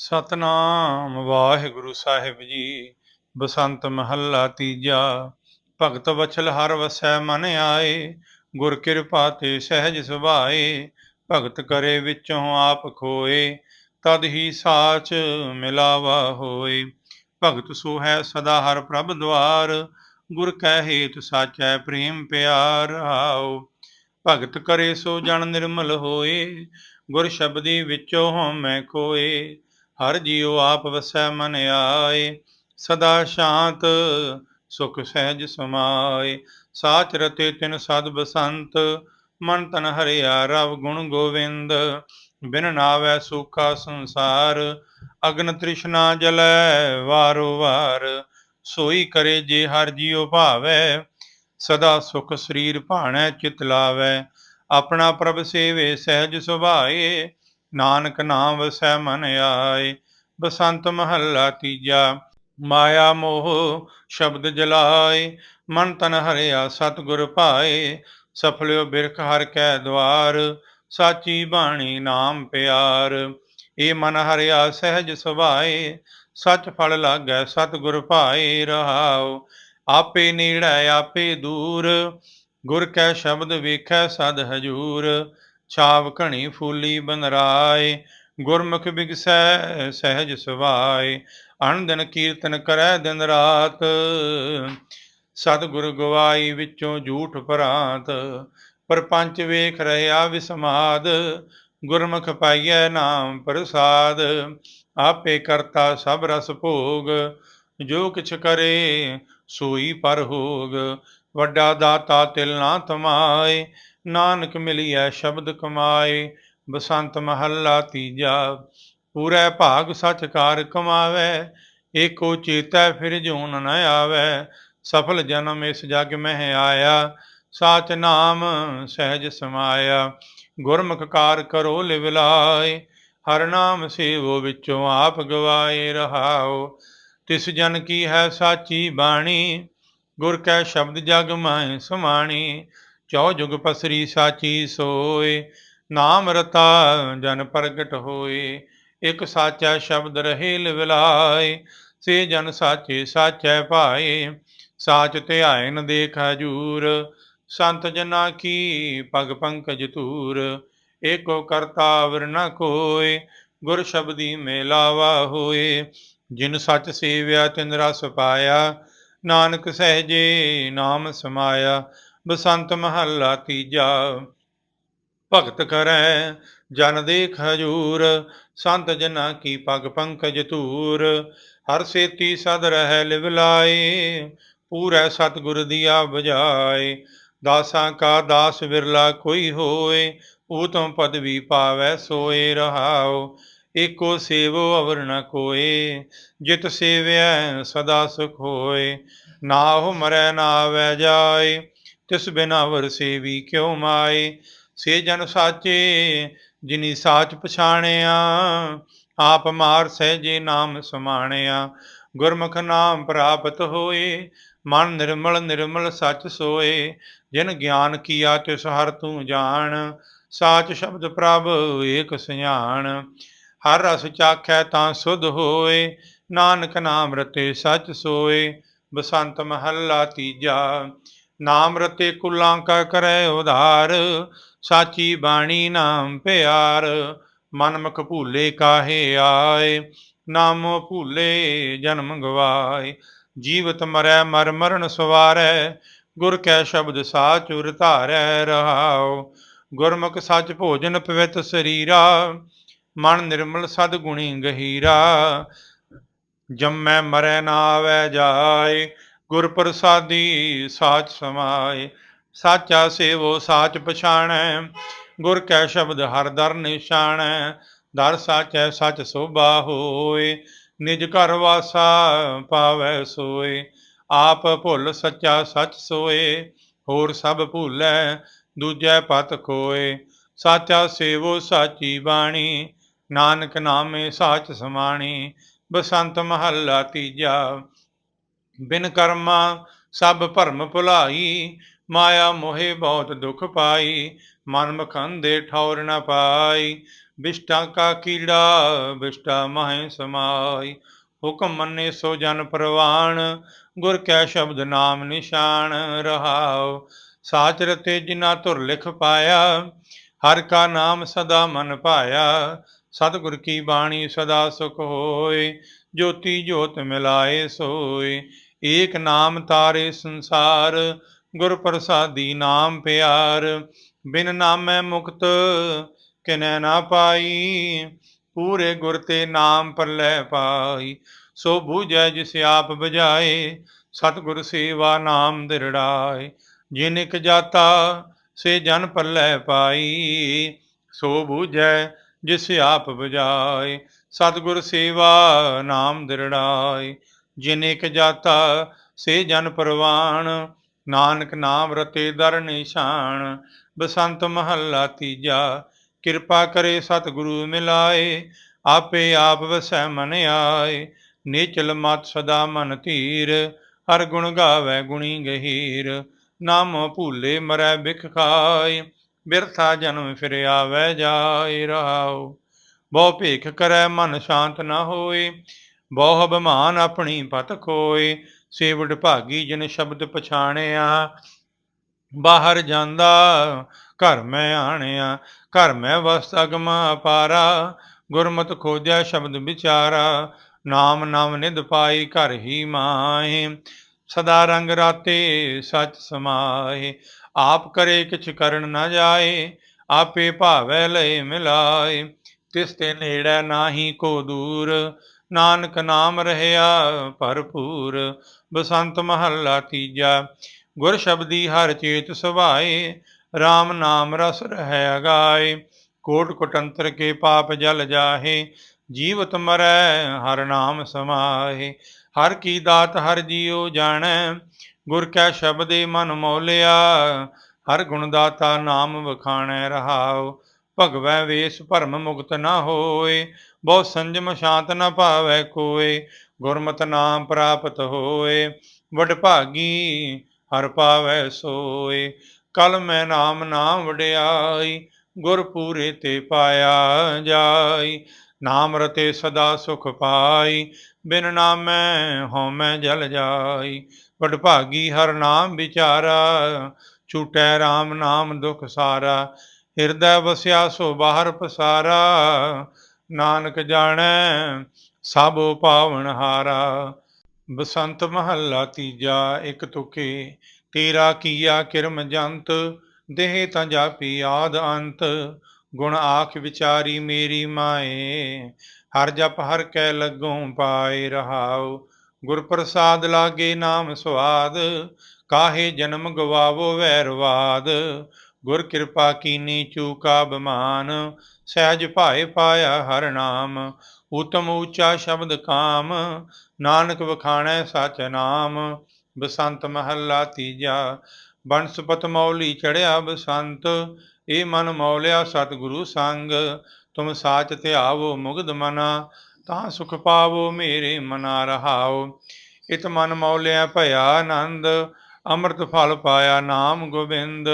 ਸਤਨਾਮ ਵਾਹਿਗੁਰੂ ਸਾਹਿਬ ਜੀ, ਬਸੰਤ ਮਹੱਲਾ ਤੀਜਾ। ਭਗਤ ਵਛਲ ਹਰ ਵਸੈ ਮਨ ਆਏ, ਗੁਰ ਕਿਰਪਾ ਤੇ ਸਹਿਜ ਸੁਭਾਏ, ਭਗਤ ਕਰੇ ਵਿੱਚੋਂ ਆਪ ਖੋਏ, ਤਦ ਹੀ ਸਾਚ ਮਿਲਾਵਾ ਹੋਏ। ਭਗਤ ਸੋ ਹੈ ਸਦਾ ਹਰ ਪ੍ਰਭ ਦਵਾਰ ਗੁਰ ਕੈ ਹੇਤ ਸਾਚੈ ਪ੍ਰੇਮ ਪਿਆਰ ਆਓ। ਭਗਤ ਕਰੇ ਸੋ ਜਨ ਨਿਰਮਲ ਹੋਏ, ਗੁਰ ਸ਼ਬਦੀ ਵਿੱਚੋਂ ਹਉਮੈ ਕੋਏ ਹਰ ਜੀਉ ਆਪ ਵਸੈ ਮਨ ਆਏ, ਸਦਾ ਸ਼ਾਂਤ ਸੁਖ ਸਹਿਜ ਸਮਾਏ। ਸਾਚ ਰਤੇ ਤਿਨ ਸਦ ਬਸੰਤ, ਮਨ ਤਨ ਹਰਿਆ ਰਵ ਗੁਣ ਗੋਵਿੰਦ। ਬਿਨ ਨਾਵੈ ਸੁਖਾ ਸੰਸਾਰ, ਅਗਨ ਤ੍ਰਿਸ਼ਨਾ ਜਲੈ ਵਾਰੋ ਵਾਰ। ਸੋਈ ਕਰੇ ਜੇ ਹਰ ਜੀਉ ਭਾਵੈ, ਸਦਾ ਸੁਖ ਸਰੀਰ ਭਾਣੈ ਚਿਤ ਲਾਵੈ। ਆਪਣਾ ਪ੍ਰਭ ਸੇਵੇ ਸਹਿਜ ਸੁਭਾਏ ਨਾਨਕ ਨਾਮ ਵਸੈ ਮਨ ਆਏ, ਬਸੰਤ ਮਹੱਲਾ ਤੀਜਾ, ਮਾਇਆ ਮੋਹ ਸ਼ਬਦ ਜਲਾਏ, ਮਨ ਤਨ ਹਰਿਆ ਸਤਿਗੁਰ ਭਾਏ ਸਫਲਿਓ ਬਿਰਖ ਹਰ ਕੈ ਦਵਾਰ, ਸਾਚੀ ਬਾਣੀ ਨਾਮ ਪਿਆਰ, ਏ ਮਨ ਹਰਿਆ ਸਹਿਜ ਸੁਭਾਏ, ਸਚ ਫਲ ਲਾਗੈ ਸਤਿਗੁਰ ਭਾਏ, ਰਹਾਉ, ਆਪੇ ਨੇੜੈ ਆਪੇ ਦੂਰ, ਗੁਰ ਕੈ ਸ਼ਬਦ ਵੇਖੈ ਸਦ ਹਜੂਰ ਛਾਵ ਘਣੀ ਫੂਲੀ ਬਨਰਾਏ ਗੁਰਮੁਖ ਬਿਗਸੈ ਸਹਿਜ ਸੁਭਾਏ ਅਣ ਕੀਰਤਨ ਕਰੈ ਦਿਨ ਰਾਤ। ਸਤਿਗੁਰ ਗਵਾਈ ਵਿੱਚੋਂ ਝੂਠ ਭਰਾਂਤ, ਪਰਪੰਚ ਵੇਖ ਰਹਾ ਵਿਸਮਾਦ, ਗੁਰਮੁਖ ਪਾਈਐ ਨਾਮ ਪ੍ਰਸਾਦ, ਆਪੇ ਕਰਤਾ ਸਭ ਰਸ ਭੋਗ, ਜੋ ਕਿਛ ਕਰੇ ਸੋਈ ਪਰ ਹੋਗ, ਵੱਡਾ ਦਾਤਾ ਤਿਲ ਨਾ ਤਮਾਏ। ਨਾਨਕ ਮਿਲਿਆ ਸ਼ਬਦ ਕਮਾਏ, ਬਸੰਤ ਮਹੱਲਾ ਤੀਜਾ। ਪੂਰੇ ਭਾਗ ਸਚ ਕਾਰ ਕਮਾਵੇ, ਏਕੋ ਚੇਤੈ ਫਿਰ ਜੂਨ ਨ ਆਵੇ। ਸਫਲ ਜਨਮ ਇਸ ਜਗ ਮਹਿ ਆਇਆ, ਸਾਚ ਨਾਮ ਸਹਿਜ ਸਮਾਇਆ। ਗੁਰਮੁਖ ਕਾਰ ਕਰੋ ਲਿਵ ਲਾਏ, ਹਰ ਨਾਮ ਸੇਵੋ ਵਿੱਚੋਂ ਆਪ ਗਵਾਏ ਰਹਾਓ। ਤਿਸ ਜਨ ਕੀ ਹੈ ਸਾਚੀ ਬਾਣੀ, ਗੁਰ ਕੈ ਸ਼ਬਦ ਜਗ ਮਾਇ ਸਮਾਣੀ। ਚੌ ਜੁਗ ਪਸਰੀ ਸਾਚੀ ਸੋਏ, ਨਾਮ ਰਤਾ ਜਨ ਪ੍ਰਗਟ ਹੋਏ। ਇਕ ਸਾਚਾ ਸ਼ਬਦ ਰਹੇ ਲਿਵਲਾਏ, ਸੇ ਜਨ ਸਾਚੇ ਸਾਚੈ ਭਾਏ। ਸਾਚ ਧਿਆਇ ਦੇਖ ਹਜੂਰ, ਸੰਤ ਜਨਾ ਕੀ ਪਗ ਪੰਕਜ ਤੂਰ ਏਕੋ ਕਰਤਾ ਵਰ ਕੋਏ, ਗੁਰ ਸ਼ਬਦੀ ਮੇਲਾਵਾ ਹੋਏ। ਜਿਨ ਸੱਚ ਸੇਵਿਆ ਤਿਨ ਰਸ ਪਾਇਆ, ਨਾਨਕ ਸਹਿਜੇ ਨਾਮ ਸਮਾਇਆ। ਬਸੰਤ ਮਹੱਲਾ ਤੀਜਾ। ਭਗਤ ਕਰੈ, ਜਨ ਦੇਖ ਹਜੂਰ, ਸੰਤ ਜਨਾ ਕੀ ਪਗ ਪੰਕਜ ਧੂਰ। ਹਰ ਸੇਤੀ ਸਦ ਰਹਿ ਲਿਵ ਲਾਏ, ਪੂਰੈ ਸਤਿਗੁਰ ਦੀਆ ਬਜਾਏ। ਦਾਸਾਂ ਕਾ ਦਾਸ ਵਿਰਲਾ ਕੋਈ ਹੋਏ, ਊਤਮ ਪਦਵੀ ਪਾਵੈ ਸੋਏ ਰਹਾਉ। ਏਕੋ ਸੇਵੋ ਅਵਰ ਨ ਕੋਏ, ਜਿਤ ਸੇਵਿਆ ਸਦਾ ਸੁਖ ਹੋਏ। ਨਾ ਉਹ ਮਰੈ ਨਾ ਆਵੈ ਜਾਏ ਤਿਸ ਬਿਨਾ ਵਰ ਸੇਵੀ ਕਿਉ ਮਾਏ? ਸੇ ਜਨ ਸਾਚੇ, ਜਿਨੀ ਸਾਚ ਪਛਾਣਿਆ, ਆਪ ਮਾਰ ਸਹਿਜੇ ਨਾਮ ਸਮਾਣਿਆ। ਗੁਰਮੁਖ ਨਾਮ ਪ੍ਰਾਪਤ ਹੋਏ, ਮਨ ਨਿਰਮਲ ਨਿਰਮਲ ਸਚ ਸੋਏ। ਜਿਨ ਗਿਆਨ ਕੀਆ ਤਿਸ ਹਰ ਤੂੰ ਜਾਣ, ਸਾਚ ਸ਼ਬਦ ਪ੍ਰਭ ਏਕ ਸਿਆਣ ਹਰ ਰਸ ਚਾਖੈ ਤਾਂ ਸੁਧ ਹੋਏ, ਨਾਨਕ ਨਾਮ ਰਤੇ ਸਚ ਸੋਏ। ਬਸੰਤ ਮਹੱਲਾ ਤੀਜਾ ਨਾਮ ਰਤੇ ਕੁਲਾਂ ਕਾ ਕਰੈ ਉਧਾਰ, ਸਾਚੀ ਬਾਣੀ ਨਾਮ ਪਿਆਰ, ਮਨ ਮੁਖ ਭੂਲੇ ਕਾਹੇ ਆਏ, ਨਾਮ ਭੂਲੇ ਜਨਮ ਗਵਾਏ। ਜੀਵਤ ਮਰੈ ਮਰ ਮਰਨ ਸਵਾਰੈ, ਗੁਰ ਕੈ ਸ਼ਬਦ ਸਾਚ ਉਰ ਧਾਰੈ ਰਹਾਉ। ਗੁਰਮੁਖ ਸੱਚ ਭੋਜਨ ਪਵਿੱਤ ਸਰੀਰਾ, ਮਨ ਨਿਰਮਲ ਸਦ ਗੁਣੀ ਗਹੀਰਾ। ਜੰਮੈ ਮਰੈ ਨਾ ਆਵੈ ਜਾਏ ਗੁਰ ਪ੍ਰਸਾਦੀ ਸਾਚ ਸਮਾਏ, ਸਾਚਾ ਸੇਵੋ ਸਾਚ ਪਛਾਣੈ, ਗੁਰ ਕੈ ਸ਼ਬਦ ਹਰ ਦਰ ਨਿਸ਼ਾਨੈ ਦਰ ਸਾਚੈ ਸਚ ਸੋਭਾ ਹੋਏ, ਨਿਜ ਘਰ ਵਾਸਾ ਪਾਵੈ ਸੋਏ, ਆਪ ਭੁੱਲ ਸੱਚਾ ਸਚ ਸੋਏ, ਹੋਰ ਸਭ ਭੁੱਲੈ ਦੂਜੈ ਪਤ ਕੋਏ ਸਾਚਾ ਸੇਵੋ ਸਾਚੀ ਬਾਣੀ, ਨਾਨਕ ਨਾਮੇ ਸਾਚ ਸਮਾਣੀ, ਬਸੰਤ ਮਹੱਲਾ ਤੀਜਾ ਬਿਨ ਕਰਮਾ ਸਭ ਭਰਮ ਭੁਲਾਈ, ਮਾਇਆ ਮੋਹਿ ਬਹੁਤ ਦੁਖ ਪਾਈ, ਮਨ ਮਖੰਦੇ ਠੌਰ ਨ ਪਾਈ, ਬਿਸ਼ਟਾ ਕਾ ਕੀੜਾ, ਬਿਸ਼ਟਾ ਮਹਿ ਸਮਾਈ। ਹੁਕਮ ਮੰਨੇ ਸੋ ਜਨ ਪ੍ਰਵਾਨ, ਗੁਰ ਕੈ ਸ਼ਬਦ ਨਾਮ ਨਿਸ਼ਾਨ ਰਹਾਉ। ਸਾਚ ਰਤੇ ਜਿਨਾ ਧੁਰ ਲਿਖ ਪਾਇਆ, ਹਰ ਕਾ ਨਾਮ ਸਦਾ ਮਨ ਪਾਇਆ ਸਤਿਗੁਰ ਕੀ ਬਾਣੀ ਸਦਾ ਸੁਖ ਹੋਏ, ਜੋਤੀ ਜੋਤ ਮਿਲਾਏ ਸੋਏ। ਏਕ ਨਾਮ ਤਾਰੇ ਸੰਸਾਰ, ਗੁਰ ਪ੍ਰਸਾਦੀ ਨਾਮ ਪਿਆਰ, ਬਿਨ ਨਾਮੈ ਮੁਕਤ ਕਿਨੈ ਨਾ ਪਾਈ, ਪੂਰੇ ਗੁਰ ਤੇ ਨਾਮ ਲੈ ਪਾਈ, ਸੋ ਬੂਝੈ ਜਿਸ ਆਪ ਬਜਾਏ ਸਤਿਗੁਰ ਸੇਵਾ ਨਾਮ ਦਿਰੜਾਏ, ਜਿਨ ਇਕ ਜਾਤਾ ਸੇ ਜਨ ਪਰਲੇ ਪਾਈ, ਸੋ ਬੂਝੈ ਜਿਸ ਆਪ ਬਜਾਏ ਸਤਿਗੁਰ ਸੇਵਾ ਨਾਮ ਦਿਰੜਾਏ ਜਿਨ ਇਕ ਜਾਤਾ, ਸੇ ਜਨ ਪਰਵਾਨ ਨਾਨਕ ਨਾਮ ਰਤੇ ਦਰ ਨਿਸ਼ਾਨ। ਬਸੰਤ ਮਹੱਲਾ ਤੀਜਾ, ਕਿਰਪਾ ਕਰੇ ਸਤਿਗੁਰੂ ਮਿਲਾਏ। ਆਪੇ ਆਪ ਵਸੈ ਮਨ ਆਏ। ਨੀਚਲ ਮਤ ਸਦਾ ਮਨ ਧੀਰ। ਹਰ ਗੁਣ ਗਾਵੇ ਗੁਣੀ ਗਹੀਰ। ਨਾਮ ਭੂਲੇ ਮਰੈ ਬਿਖ ਖਾਏ। ਬਿਰਥਾ ਜਨਮ ਫਿਰ ਆਵੇ ਜਾਏ। ਰਹਾਉ ਬਹੁ ਭੇਖ ਕਰੈ ਮਨ ਸ਼ਾਂਤ ਨਾ ਹੋਏ। ਬਹੁ ਅਭਿਮਾਨ ਆਪਣੀ ਪਤ ਖੋਏ, ਸੇਵਡ ਭਾਗੀ ਜਿਨ ਸ਼ਬਦ ਪਛਾਣਿਆ। ਬਾਹਰ ਜਾਂਦਾ, ਘਰ ਮੈਂ ਆਣਿਆ, ਘਰ ਮੈਂ ਵਸਤ ਅਗਮ ਅਪਾਰਾ। ਗੁਰਮਤ ਖੋਜਿਆ ਸ਼ਬਦ ਵਿਚਾਰਾ, ਨਾਮ ਨਾਮ ਨਿਧ ਪਾਈ ਘਰ ਹੀ ਮਾਏ। ਸਦਾ ਰੰਗ ਰਾਤੇ ਸਚ ਸਮਾਏ, ਆਪ ਕਰੇ ਕਿਛ ਕਰਨ ਨਾ ਜਾਏ, ਆਪੇ ਭਾਵੈ ਲਏ ਮਿਲਾਏ। ਤਿਸ ਤੇ ਨੇੜੇ ਨਾਹੀ ਕੋ ਦੂਰ ਨਾਨਕ ਨਾਮ ਰਹਿਆ ਭਰਪੂਰ, ਬਸੰਤ ਮਹੱਲਾ ਤੀਜਾ। ਗੁਰ ਸ਼ਬਦੀ ਹਰ ਚੇਤ ਸੁਭਾਏ RAM ਨਾਮ ਰਸ ਰਹਿ ਗਾਏ। ਕੋਟ ਕੁਟੰਤਰ ਕੇ ਪਾਪ ਜਲ ਜਾਹੇ, ਜੀਵਤ ਮਰੈ ਹਰ ਨਾਮ ਸਮਾਹੇ। ਹਰ ਕੀ ਦਾਤ ਹਰ ਜੀਉ ਜਾਣੈ, ਗੁਰ ਕੈ ਸ਼ਬਦੇ ਮਨ ਮੌਲਿਆ। ਹਰ ਗੁਣ ਦਾਤਾ ਨਾਮ ਵਖਾਣੈ ਰਹਾਉ, ਭਗਵੈ ਵੇਸ ਭਰਮ ਮੁਕਤ ਨਾ ਹੋਏ। ਬਹੁ ਸੰਜਮ ਸ਼ਾਂਤ ਨ ਭਾਵੈ ਕੋਏ, ਗੁਰਮਤਿ ਨਾਮ ਪ੍ਰਾਪਤ ਹੋਏ, ਵਡ ਭਾਗੀ ਹਰ ਪਾਵੈ ਸੋਏ। ਕਲ ਮੈਂ ਨਾਮ ਨਾਮ ਵਡਿਆਈ, ਗੁਰ ਪੂਰੇ ਤੇ ਪਾਇਆ ਜਾਈ। ਨਾਮ ਰਤੇ ਸਦਾ ਸੁਖ ਪਾਈ, ਬਿਨ ਨਾਮੈ ਹਉਮੈ ਜਲ ਜਾਈ। ਵਡ ਭਾਗੀ ਹਰ ਨਾਮ ਵਿਚਾਰਾ, ਛੂਟੈ RAM ਨਾਮ ਦੁਖ ਸਾਰਾ। ਹਿਰਦੈ ਵਸਿਆ ਸੋ ਬਾਹਰ ਪਸਾਰਾ ਨਾਨਕ ਜਾਣੈ, ਸਭੋ ਪਾਵਨ ਹਾਰਾ। ਬਸੰਤ ਮਹੱਲਾ ਤੀਜਾ, ਇੱਕ ਤੁਕੇ। ਤੇਰਾ ਕੀਆ ਕਿਰਮ ਜੰਤ, ਦੇਹ ਤਾਂ ਜਾਪੀ ਆਦ ਅੰਤ। ਗੁਣ ਆਖ ਵਿਚਾਰੀ ਮੇਰੀ ਮਾਏ, ਹਰ ਜਪ ਹਰ ਕੈ ਲੱਗੋਂ ਪਾਏ ਰਹਾਉ। ਗੁਰ ਪ੍ਰਸਾਦ ਲਾਗੇ ਨਾਮ ਸੁਆਦ, ਕਾਹੇ ਜਨਮ ਗਵਾਵੋ ਵੈਰਵਾਦ। ਗੁਰ ਕਿਰਪਾ ਕੀਨੀ ਚੂਕਾ ਬਮਾਨ ਸਹਿਜ ਭਾਏ ਪਾਇਆ ਹਰ ਨਾਮ, ਉਤਮ ਉੱਚਾ ਸ਼ਬਦ ਕਾਮ, ਨਾਨਕ ਵਖਾਣੈ ਸਚ ਨਾਮ, ਬਸੰਤ ਮਹੱਲਾ ਤੀਜਾ ਬੰਸਪਤ ਮੌਲੀ ਚੜਿਆ ਬਸੰਤ, ਏ ਮਨ ਮੌਲਿਆ ਸਤਿਗੁਰੂ ਸੰਗ, ਤੁਮ ਸਾਚ ਧਿਆਵੋ ਮੁਗਧ ਮਨਾ, ਤਾਂ ਸੁਖ ਪਾਵੋ ਮੇਰੇ ਮਨਾ ਰਹਾਓ। ਇਤ ਮਨ ਮੌਲਿਆ ਭਇਆ ਆਨੰਦ, ਅੰਮ੍ਰਿਤ ਫਲ ਪਾਇਆ ਨਾਮ ਗੋਬਿੰਦ,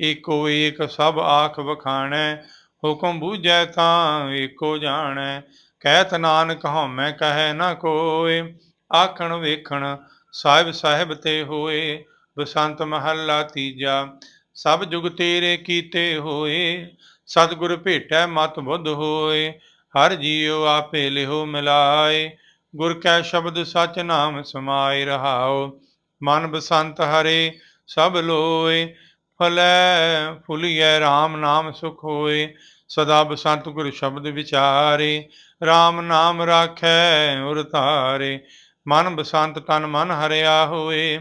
ਏਕੋ ਏਕ ਸਭ ਆਖ ਵਖਾਣੈ ਹੁਕਮ ਬੂਝੈ ਤਾਂ ਏਕੋ ਜਾਣੈ ਕਹਿਤ ਨਾਨਕ ਹਉਮੈ ਕਹੈ ਨਾ ਕੋਇ। ਆਖਣ ਵੇਖਣ ਸਾਹਿਬ ਸਾਹਿਬ ਤੇ ਹੋਏ, ਬਸੰਤ ਮਹੱਲਾ ਤੀਜਾ, ਸਭ ਜੁਗ ਤੇਰੇ ਕੀਤੇ ਹੋਏ। ਸਤਿਗੁਰ ਭੇਟੈ ਮਤ ਬੁੱਧ ਹੋਏ, ਹਰ ਜੀਉ ਆਪੇ ਲਿਹੋ ਮਿਲਾਏ। ਗੁਰ ਕੈ ਸ਼ਬਦ ਸਚ ਨਾਮ ਸਮਾਏ ਰਹਾਓ ਮਨ ਬਸੰਤ ਹਰੇ ਸਭ ਲੋਏ। ਫਲੈ ਫੁਲੀਐ RAM ਨਾਮ ਸੁਖ ਹੋਏ ਸਦਾ ਬਸੰਤ ਗੁਰ ਸ਼ਬਦ ਵਿਚਾਰੇ RAM ਨਾਮ ਰਾਖੈ ਉਰ ਧਾਰੇ। ਮਨ ਬਸੰਤ ਤਨ ਮਨ ਹਰਿਆ ਹੋਏ,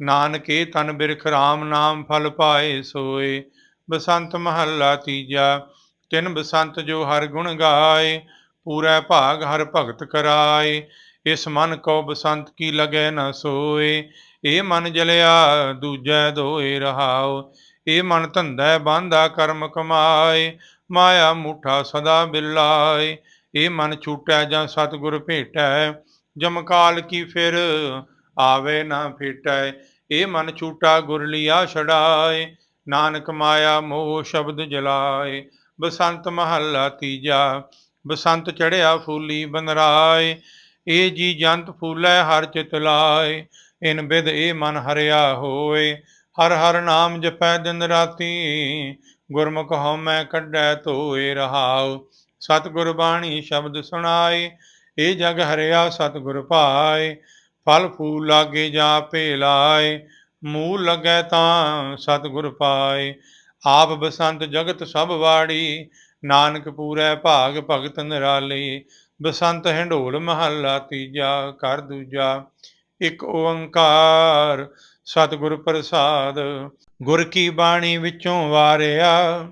ਨਾਨਕੇ ਤਨ ਬਿਰਖ RAM ਨਾਮ ਫਲ ਪਾਏ ਸੋਏ। ਬਸੰਤ ਮਹੱਲਾ ਤੀਜਾ, ਤਿਨ ਬਸੰਤ ਜੋ ਹਰ ਗੁਣ ਗਾਏ, ਪੂਰਾ ਭਾਗ ਹਰ ਭਗਤ ਕਰਾਏ। ਇਸ ਮਨ ਕੋ ਬਸੰਤ ਕੀ ਲਗੈ ਨਾ ਸੋਏ, ਇਹ ਮਨ ਜਲਿਆ ਦੂਜੈ ਦੋਏ ਰਹਾਓ ਇਹ ਮਨ ਧੰਦਾ ਬਾਂਧਾ ਕਰਮ ਕਮਾਏ, ਮਾਇਆ ਮੂਠਾ ਸਦਾ ਬਿਲਾਏ। ਇਹ ਮਨ ਛੂਟੈ ਜਾਂ ਸਤਿਗੁਰ ਭੇਟੈ ਜਮਕਾਲ ਕੀ ਫਿਰ ਆਵੇ ਨਾ ਫੇਟੈ। ਇਹ ਮਨ ਛੂਟਾ ਗੁਰ ਲਿਆ ਛੜਾਏ ਨਾਨਕ ਮਾਇਆ ਮੋਹ ਸ਼ਬਦ ਜਲਾਏ। ਬਸੰਤ ਮਹੱਲਾ ਤੀਜਾ, ਬਸੰਤ ਚੜਿਆ ਫੂਲੀ ਬਨਰਾਏ। ਇਹ ਜੀ ਜੰਤ ਫੂਲੇ, ਹਰ ਚਿਤ ਲਾਏ। ਇਨ ਬਿਦ ਇਹ ਮਨ ਹਰਿਆ ਹੋਏ। ਹਰ ਹਰ ਨਾਮ ਜਪੈ ਦਿਨ ਰਾਤੀ। ਗੁਰਮੁਖ ਹਉਮੈ ਕੱਢੈ ਧੋਏ ਰਹਾਉ। ਸਤਿਗੁਰ ਬਾਣੀ ਸ਼ਬਦ ਸੁਣਾਏ। ਇਹ ਜਗ ਹਰਿਆ ਸਤਿਗੁਰ ਪਾਏ। ਫਲ ਫੂਲ ਲਾਗੇ ਜਾ ਭੇ ਲਾਏ। ਮੂਲ ਲੱਗੈ ਤਾਂ ਸਤਿਗੁਰ ਪਾਏ। ਆਪ ਬਸੰਤ ਜਗਤ ਸਭ ਵਾੜੀ। ਨਾਨਕ ਪੂਰੈ ਭਾਗ ਭਗਤ ਨਿਰਾਲੀ। ਬਸੰਤ ਹੰਡੋਲ ਮਹੱਲਾ ਤੀਜਾ ਕਰ ਦੂਜਾ। ਇੱਕ ਓੰਕਾਰ ਸਤਿਗੁਰ ਪ੍ਰਸਾਦ, ਗੁਰ ਕੀ ਬਾਣੀ ਵਿੱਚੋਂ ਵਾਰਿਆ,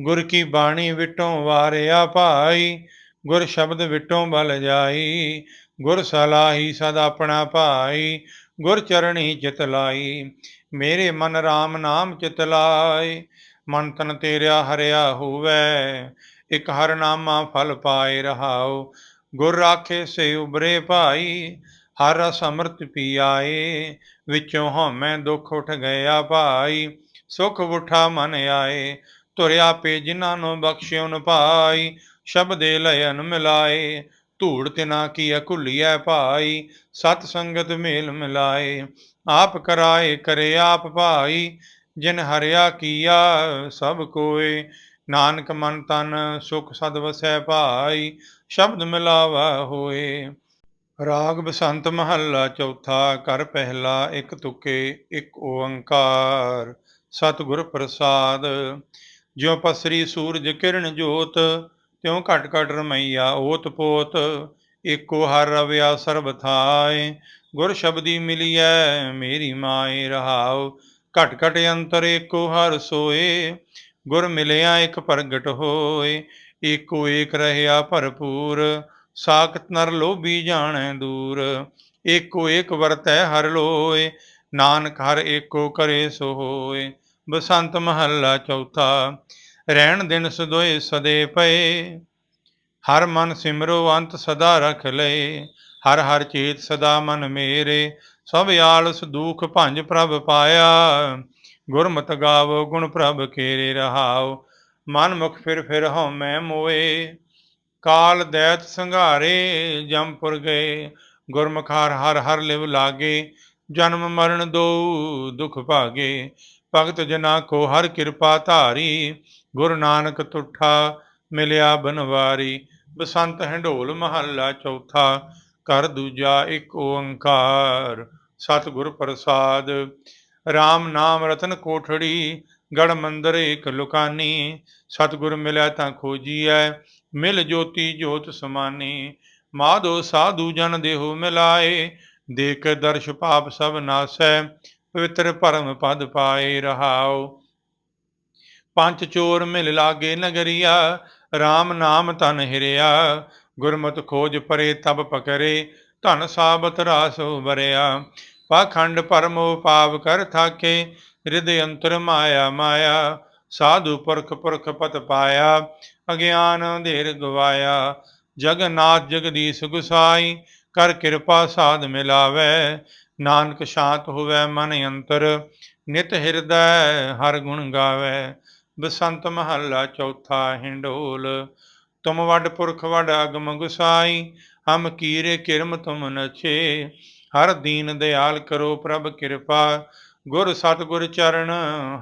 ਗੁਰ ਕੀ ਬਾਣੀ ਵਿਟੋਂ ਵਾਰਿਆ ਭਾਈ, ਗੁਰ ਸ਼ਬਦ ਵਿਟੋਂ ਬਲ ਜਾਈ, ਗੁਰ ਸਲਾਹੀ ਸਦਾ ਆਪਣਾ ਭਾਈ, ਗੁਰ ਚਰਣੀ ਚਿਤ ਲਾਈ, ਮੇਰੇ ਮਨ RAM ਨਾਮ ਚਿਤ ਲਾਏ ਮਨ ਤਨ ਤੇਰਿਆ ਹਰਿਆ ਹੋਵੇ, ਇਕ ਹਰ ਨਾਮਾ ਫਲ ਪਾਏ ਰਹਾਉ, ਗੁਰ ਰਾਖੇ ਸੇ ਉਬਰੇ ਭਾਈ, ਹਰ ਰਸ ਅੰਮ੍ਰਿਤ ਪੀ ਆਏ ਵਿੱਚੋਂ ਹਉਮੈ ਦੁੱਖ ਉਠ ਗਿਆ ਭਾਈ, ਸੁਖ ਉਠਾ ਮਨ ਆਏ, ਤੁਰਿਆ ਪੇ ਜਿਨ੍ਹਾਂ ਨੂੰ ਬਖਸ਼ਿਓ ਨ ਭਾਈ ਸ਼ਬਦੇ ਲਯਨ ਮਿਲਾਏ, ਧੂੜ ਤਿਨਾ ਕੀ ਅਕੁਲੀਐ ਭਾਈ, ਸਤ ਸੰਗਤ ਮੇਲ ਮਿਲਾਏ, ਆਪ ਕਰਾਏ ਕਰੇ ਆਪ ਭਾਈ, ਜਿਨ ਹਰਿਆ ਕੀਆ ਸਭ ਕੋਏ, ਨਾਨਕ ਮਨ ਤਨ ਸੁਖ ਸਦ ਵਸੈ ਭਾਈ, ਸ਼ਬਦ ਮਿਲਾਵਾ ਹੋਏ। ਰਾਗ ਬਸੰਤ ਮਹੱਲਾ ਚੌਥਾ ਕਰ ਪਹਿਲਾ, ਇੱਕ ਤੁਕੇ, ਇੱਕ ਓੰਕਾਰ। ਸਤਿਗੁਰ ਪ੍ਰਸਾਦ, ਜਿਉ ਪਸਰੀ ਸੂਰਜ ਕਿਰਨ ਜੋਤ, ਤਿਉ ਘਟ ਘਟ ਰਮਈਆ ਓਤ ਪੋਤ, ਏਕੋ ਹਰ ਰਵਿਆ ਸਰਬ ਥਾਏ। ਗੁਰ ਸ਼ਬਦੀ ਮਿਲੀਐ, ਮੇਰੀ ਮਾਏ ਰਹਾਉ, ਘਟ ਘਟ ਅੰਤਰ ਏਕੋ ਹਰ ਸੋਏ। ਗੁਰ ਮਿਲਿਆ ਇੱਕ ਪ੍ਰਗਟ ਹੋਏ, ਏਕੋ ਏਕ ਰਹਿਆ ਭਰਪੂਰ ਸਾਖਤ ਨਰ ਲੋਭੀ ਜਾਣੈ ਦੂਰ, ਏਕੋ ਏਕ ਵਰਤੈ ਹਰ ਲੋਏ, ਨਾਨਕ ਹਰ ਏਕੋ ਕਰੇ ਸੋ ਹੋਏ। ਬਸੰਤ ਮਹੱਲਾ ਚੌਥਾ, ਰਹਿਣ ਦਿਨ ਸਦੋਏ ਸਦੇ ਪਏ। ਹਰ ਮਨ ਸਿਮਰੋ ਅੰਤ ਸਦਾ ਰਖ ਲਏ, ਹਰ ਹਰ ਚੇਤ ਸਦਾ ਮਨ ਮੇਰੇ, ਸਭ ਆਲਸ ਦੁਖ ਭੰਜ ਪ੍ਰਭ ਪਾਇਆ। ਗੁਰਮਤਿ ਗਾਵੋ ਗੁਣ ਪ੍ਰਭ ਕੇਰੇ ਰਹਾਓ ਮਨ ਮੁਖ ਫਿਰ ਫਿਰ ਹਉ ਮੈਂ ਮੋਏ। ਕਾਲ ਦੈਤ ਸੰਘਾਰੇ ਜੰਪੁਰ ਗਏ, ਗੁਰਮੁਖਾਰ ਹਰ ਹਰ ਲਿਵ ਲਾਗੇ, ਜਨਮ ਮਰਨ ਦੋ ਦੁਖ ਭਾਗੇ, ਭਗਤ ਜਨਾ ਕੋ ਹਰ ਕਿਰਪਾ ਧਾਰੀ, ਗੁਰੂ ਨਾਨਕ ਤੁਠਾ ਮਿਲਿਆ ਬਨਵਾਰੀ, ਬਸੰਤ ਹੰਡੋਲ ਮਹੱਲਾ ਚੌਥਾ ਕਰ ਦੂਜਾ ਇੱਕ ਓੰਕਾਰ, ਸਤਿਗੁਰ ਪ੍ਰਸਾਦ RAM ਨਾਮ ਰਤਨ ਕੋਠੜੀ, ਗੜ ਮੰਦਰ ਇੱਕ ਲੁਕਾਨੀ, ਸਤਿਗੁਰ ਮਿਲਿਆ ਤਾਂ ਖੋਜੀਐ ਮਿਲ ਜੋਤੀ ਜੋਤ ਸਮਾਨੀ। ਮਾਧੋ ਸਾਧੂ ਜਨ ਦੇਹੋ ਮਿਲਾਏ। ਦੇਖ ਦਰਸ਼ ਪਾਪ ਸਭ ਨਾਸੈ। ਪਵਿੱਤਰ ਭਰਮ ਪਦ ਪਾਏ ਰਹਾਉ। ਪੰਜ ਚੋਰ ਮਿਲ ਲਾਗੇ ਨਗਰੀਆ। RAM ਨਾਮ ਤਨ ਹਿਰਿਆ। ਗੁਰਮਤਿ ਖੋਜ ਪਰੇ ਤਬ ਪਕਰੇ। ਧਨ ਸਾਬਤ ਰਾਸ ਵਰਿਆ ਪਾਖੰਡ ਪਰਮੋ ਪਾਪ ਕਰ ਥਾਕੇ। ਹਿਰਦੇ ਅੰਤਰ ਮਾਇਆ ਮਾਇਆ। ਸਾਧੂ ਪੁਰਖ ਪੁਰਖ ਪਤ ਪਾਇਆ। ਅਗਿਆਨ ਅੰਧੇਰ ਗਵਾਇਆ ਜਗਨਾਥ ਜਗਦੀਸ਼ ਗੁਸਾਈ, ਕਰ ਕਿਰਪਾ ਸਾਧ ਮਿਲਾਵੇ, ਨਾਨਕ ਸ਼ਾਂਤ ਹੋਵੇ ਮਨ ਅੰਤਰ, ਨਿਤ ਹਿਰਦੈ ਹਰ ਗੁਣ ਗਾਵੇ। ਬਸੰਤ ਮਹੱਲਾ ਚੌਥਾ ਹਿੰਡੋਲ, ਤੁਮ ਵੱਡ ਪੁਰਖ ਵੱਡ ਅਗਮ ਗੁਸਾਈ, ਹਮ ਕੀਰੇ ਕਿਰਮ ਤੁਮ ਨਛੇ ਹਰ ਦੀਨ ਦਿਆਲ ਕਰੋ ਪ੍ਰਭ ਕਿਰਪਾ, ਗੁਰ ਸਤਗੁਰ ਚਰਨ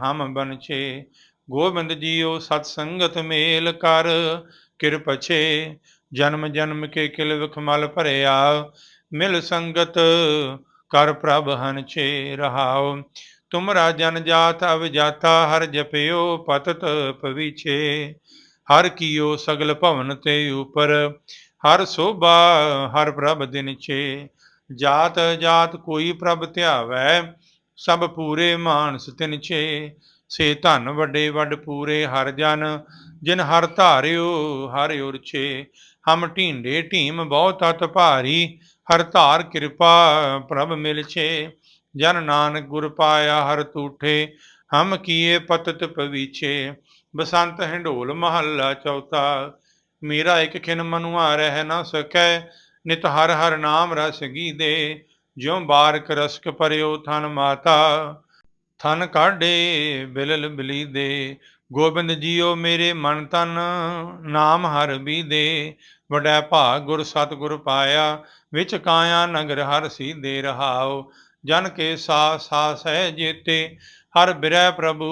ਹਮ ਬਨਛੇ ਗੋਬਿੰਦ ਜੀਓ ਸਤ ਸੰਗਤ ਮੇਲ ਕਰ ਕਿਰਪਛੇ ਜਨਮ ਜਨਮ ਕੇ ਕਿਲ ਵਿਖਮਲ ਭਰਿਆ। ਮਿਲ ਸੰਗਤ, ਕਰ ਪ੍ਰਭ ਹਨਛੇ ਰਹਾਉ। ਤੁਮਰਾ ਜਨ ਜਾਤ ਅਵ ਜਾਤਾ, ਹਰ ਜਪਿਓ ਪਤਤ ਪਵੀਛੇ। ਹਰ ਕੀਓ ਸਗਲ ਭਵਨ ਤੇ ਉਪਰ, ਹਰ ਸੋਭਾ, ਹਰ ਪ੍ਰਭ ਦਿਨ ਛੇ। ਜਾਤ ਜਾਤ ਕੋਈ ਪ੍ਰਭ ਧਿਆਵੈ, ਸਭ ਪੂਰੇ ਮਾਨਸ ਤਿਨ ਛੇ। ਸੇ ਧਨ ਵੱਡੇ ਵੱਡ ਪੂਰੇ ਹਰ ਜਨ, ਜਿਨ ਹਰ ਧਾਰਿਓ, ਹਰ ਉਰਛੇ ਹਮ ਢੀਂਡੇ ਢੀਮ ਬਹੁਤ ਤਤ ਭਾਰੀ, ਹਰ ਧਾਰ ਕਿਰਪਾ ਪ੍ਰਭ ਮਿਲਛੇ ਜਨ ਨਾਨਕ ਗੁਰ ਪਾਇਆ ਹਰ ਤੂਠੇ, ਹਮ ਕੀਏ ਪਤਤ ਪਵੀਛੇ। ਬਸੰਤ ਹੰਡੋਲ ਮਹੱਲਾ ਚੌਥਾ, ਮੇਰਾ ਇੱਕ ਖਿਨ ਮਨੁਆ ਰਹਿ ਨਾ ਸਕੈ, ਨਿਤ ਹਰ ਹਰ ਨਾਮ ਰਸ ਗੀਦੇ। ਜਿਉ ਬਾਰਕ ਰਸਕ ਪਰਿਓ ਥਨ ਮਾਤਾ ਥਨ ਕਾਢੇ ਬਿਲਲ ਬਲੀਦੇ, ਗੋਬਿੰਦ ਜੀਓ ਮੇਰੇ ਮਨ ਤਨ ਨਾਮ ਹਰ ਬੀਦੇ। ਵਡੈ ਭਾਗ ਗੁਰ ਸਤਿਗੁਰ ਪਾਇਆ, ਵਿੱਚ ਕਾਇਆ ਨਗਰ ਹਰ ਸੀਦੇ ਰਹਾਉ ਜਨ ਕੇ ਸਾ ਸਾ ਸਹਿ ਜੀਤੇ, ਹਰ ਬਿਰੈ ਪ੍ਰਭੂ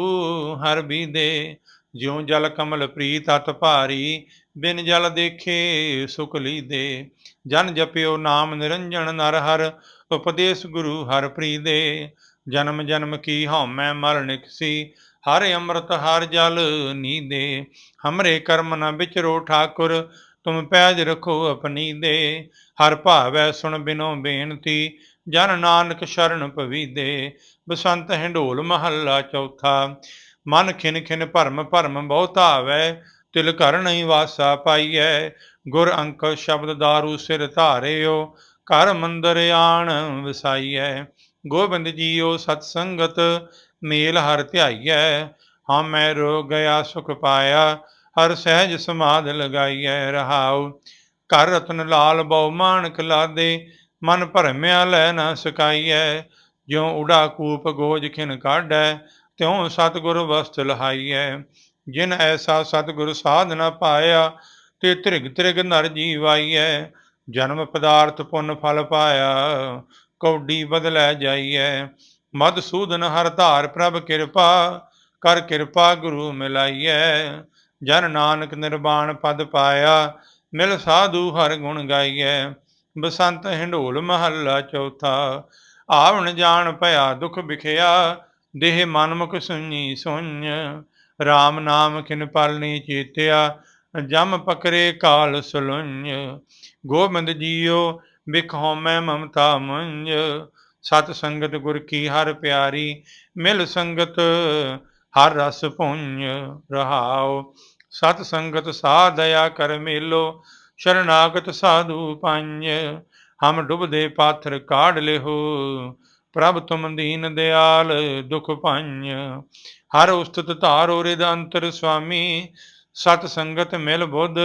ਹਰ ਬੀਦੇ। ਜਿਉ ਜਲ ਕਮਲ ਪ੍ਰੀਤ ਅਤ ਭਾਰੀ, ਬਿਨ ਜਲ ਦੇਖੇ ਸੁਖ ਲੀਦੇ। ਜਨ ਜਪਿਓ ਨਾਮ ਨਿਰੰਜਨ ਨਰ ਹਰ, ਉਪਦੇਸ਼ ਗੁਰੂ ਹਰ ਪ੍ਰੀਦੇ। ਜਨਮ ਜਨਮ ਕੀ ਹਉਮੈ ਮਰ ਨਿਕਸੀ ਹਰ ਅੰਮ੍ਰਿਤ ਹਰ ਜਲ ਨੀਦੇ, ਹਮਰੇ ਕਰਮ ਨ ਵਿਚਰੋ ਠਾਕੁਰ, ਤੁਮ ਪੈਜ ਰਖੋ ਆਪਣੀ ਦੇ, ਹਰ ਭਾਵੈ ਸੁਣ ਬਿਨੋ ਬੇਨਤੀ, ਜਨ ਨਾਨਕ ਸ਼ਰਨ ਪਵੀਦੇ ਬਸੰਤ ਹੰਡੋਲ ਮਹੱਲਾ ਚੌਥਾ, ਮਨ ਖਿਨ ਖਿਨ ਭਰਮ ਭਰਮ ਬਹੁਤ ਆਵੈ, ਤਿਲ ਘਰ ਨਹੀਂ ਵਾਸਾ ਪਾਈਐ, ਗੁਰ ਅੰਕ ਸ਼ਬਦ ਦਾਰੂ ਸਿਰ ਧਾਰਿਓ, ਘਰ ਮੰਦਰ ਆਣ ਵਸਾਈਐ ਗੋਬਿੰਦ ਜੀਓ ਸਤ ਸੰਗਤ, ਮੇਲ ਹਰ ਧਿਆਈਐ, ਹਮ ਮੈਂ ਰੋ ਗਿਆ ਸੁਖ ਪਾਇਆ, ਹਰ ਸਹਿਜ ਸਮਾਦ ਲਗਾਈਐ ਰਹਾਉ। ਘਰ ਰਤਨ ਲਾਲ ਬਹੁ ਮਾਨਕ ਲਾਦੇ, ਮਨ ਭਰਮਿਆ ਲੈ ਨਾ ਸਕਾਈਐ। ਜਿਉ ਉਡਾ ਕੂਪ ਗੋਜ ਖਿਨ ਕਾਢੈ, ਤਿਉ ਸਤਿਗੁਰ ਵਸਤ ਲਹਾਈਐ। ਜਿਨ ਐਸਾ ਸਤਿਗੁਰ ਸਾਧ ਨ ਪਾਇਆ, ਤੇ ਤ੍ਰਿਗ ਤ੍ਰਿਗ ਨਰ ਜੀਵਾਈਐ। ਜਨਮ ਪਦਾਰਥ ਪੁੰਨ ਫਲ ਪਾਇਆ ਕੌਡੀ ਬਦਲੈ ਜਾਈਐ। ਮਦਸੂਦਨ ਹਰ ਧਾਰ ਪ੍ਰਭ ਕਿਰਪਾ, ਕਰ ਕਿਰਪਾ ਗੁਰੂ ਮਿਲਾਈਐ। ਜਨ ਨਾਨਕ ਨਿਰਵਾਣ ਪਦ ਪਾਇਆ, ਮਿਲ ਸਾਧੂ ਹਰ ਗੁਣ ਗਾਈਐ। ਬਸੰਤ ਹਿੰਡੋਲ ਮਹੱਲਾ ਚੌਥਾ, ਆਵਣ ਜਾਣ ਭਇਆ ਦੁਖ ਵਿਖਿਆ, ਦੇਹ ਮਨਮੁਖ ਸੁਣੀ ਸੁਣ RAM ਨਾਮ ਕਿਨ ਪਲਨੀ ਚੇਤਿਆ, ਜਮ ਪਕਰੇ ਕਾਲ ਸੁਲੁੰਝ ਗੋਬਿੰਦ ਜੀਓ ਬਿਖੋ ਮੈਂ ਮਮਤਾ ਮੰਜ, ਸਤ ਸੰਗਤ ਗੁਰ ਕੀ ਹਰ ਪਿਆਰੀ, ਮਿਲ ਸੰਗਤ ਹਰ ਰਸ ਭੁੰਜ ਰਹਾਉ। ਸਤ ਸੰਗਤ ਸਾ ਦਇਆ ਕਰ ਮੇਲੋ, ਸ਼ਰਨਾਗਤ ਸਾਧੂ ਪੰਜ, ਹਮ ਡੁੱਬਦੇ ਪਾਥਰ ਕਾੜ ਲਿਹੋ। ਪ੍ਰਭ ਤੁਮ ਦੀਨ ਦਿਆਲ ਦੁਖ ਭੰਜ ਹਰ ਉਸਤਤ ਧਾਰੋ ਰਿਦ ਅੰਤਰ ਸੁਆਮੀ ਸਤ ਸੰਗਤ ਮਿਲ ਬੁੱਧ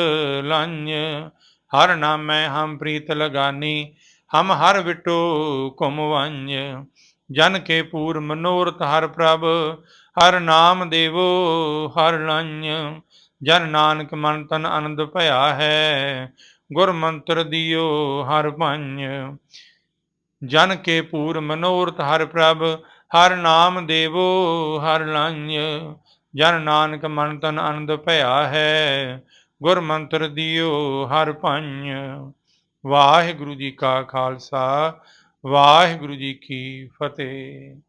ਲੰਝ ਹਰ ਨਾਮੈ ਹਮ ਪ੍ਰੀਤ ਲਗਾਨੀ, ਹਮ ਹਰ ਵਿਟੋ ਕੁਮ ਵੰਜ। ਜਨ ਕੇ ਪੂਰ ਮਨੋਰਥ ਹਰ ਪ੍ਰਭ, ਹਰ ਨਾਮ ਦੇਵੋ ਹਰ ਲੰਝ ਜਨ ਨਾਨਕ ਮਨ ਤਨ ਆਨੰਦ ਭਇਆ ਹੈ, ਗੁਰ ਮੰਤਰ ਦਿਓ ਹਰ ਪੰਜ। ਜਨ ਕੇ ਪੂਰ ਮਨੋਰਥ ਹਰ ਪ੍ਰਭ, ਹਰ ਨਾਮ ਦੇਵੋ ਹਰ ਲੰਝ ਜਨ ਨਾਨਕ ਮਨ ਤਨ ਆਨੰਦ ਭਇਆ ਹੈ ਗੁਰ ਮੰਤਰ ਦਿਓ ਹਰ ਪੰਜ। ਵਾਹਿਗੁਰੂ ਜੀ ਕਾ ਖਾਲਸਾ ਵਾਹਿਗੁਰੂ ਜੀ ਕੀ ਫਤਿਹ।